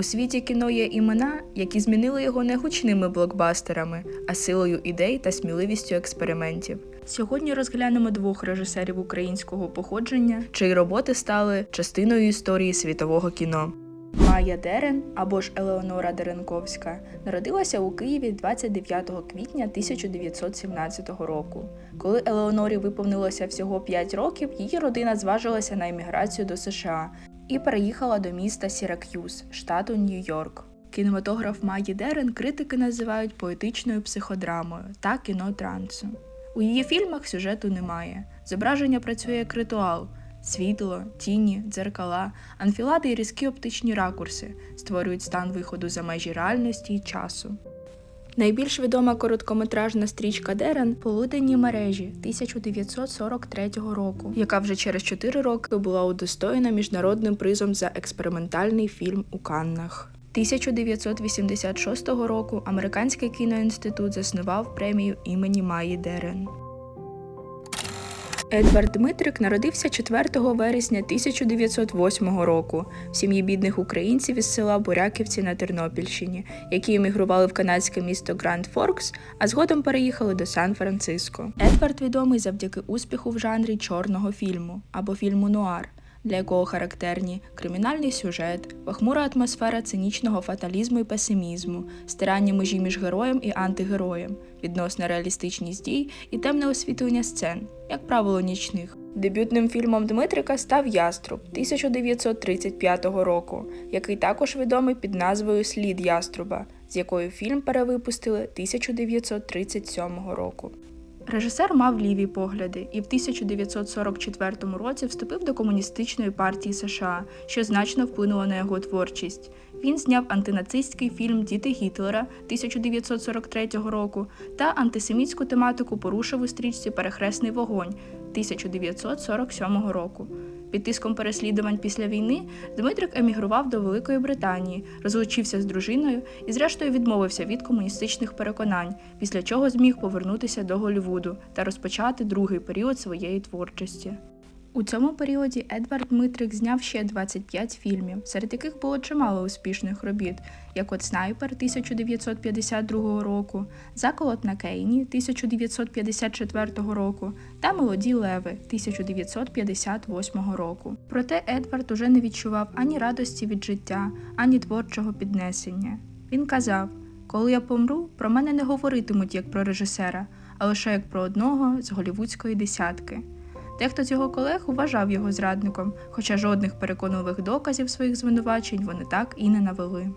У світі кіно є імена, які змінили його не гучними блокбастерами, а силою ідей та сміливістю експериментів. Сьогодні розглянемо двох режисерів українського походження, чиї роботи стали частиною історії світового кіно. Майя Дерен або ж Елеонора Деренковська народилася у Києві 29 квітня 1917 року. Коли Елеонорі виповнилося всього 5 років, її родина зважилася на еміграцію до США і переїхала до міста Сірак'юз, штату Нью-Йорк. Кінематограф Майї Дерен критики називають поетичною психодрамою та кіно трансу. У її фільмах сюжету немає. Зображення працює як ритуал. Світло, тіні, дзеркала, анфілади і різкі оптичні ракурси створюють стан виходу за межі реальності і часу. Найбільш відома короткометражна стрічка Дерен Полуденні мережі 1943 року, яка вже через 4 роки була удостоєна міжнародним призом за експериментальний фільм у Каннах. 1986 року Американський кіноінститут заснував премію імені Маї Дерен. Едвард Дмитрик народився 4 вересня 1908 року в сім'ї бідних українців із села Буряківці на Тернопільщині, які емігрували в канадське місто Гранд Форкс, а згодом переїхали до Сан-Франциско. Едвард відомий завдяки успіху в жанрі чорного фільму або фільму нуар, для якого характерні кримінальний сюжет, похмура атмосфера цинічного фаталізму і песимізму, стирання межі між героєм і антигероєм, відносна реалістичність дій і темне освітлення сцен, як правило, нічних. Дебютним фільмом Дмитрика став Яструб 1935 року, який також відомий під назвою Слід Яструба, з якою фільм перевипустили 1937 року. Режисер мав ліві погляди і в 1944 році вступив до комуністичної партії США, що значно вплинуло на його творчість. Він зняв антинацистський фільм Діти Гітлера 1943 року та антисемітську тематику порушив у стрічці Перехресний вогонь 1947 року. Під тиском переслідувань після війни Дмитрик емігрував до Великої Британії, розлучився з дружиною і, зрештою, відмовився від комуністичних переконань, після чого зміг повернутися до Голлівуду та розпочати другий період своєї творчості. У цьому періоді Едвард Дмитрик зняв ще 25 фільмів, серед яких було чимало успішних робіт, як от Снайпер 1952 року, Заколот на Кейні 1954 року та Молоді Леви 1958 року. Проте Едвард уже не відчував ані радості від життя, ані творчого піднесення. Він казав: коли я помру, про мене не говоритимуть як про режисера, а лише як про одного з голівудської десятки. Дехто з його колег вважав його зрадником, хоча жодних переконливих доказів своїх звинувачень вони так і не навели.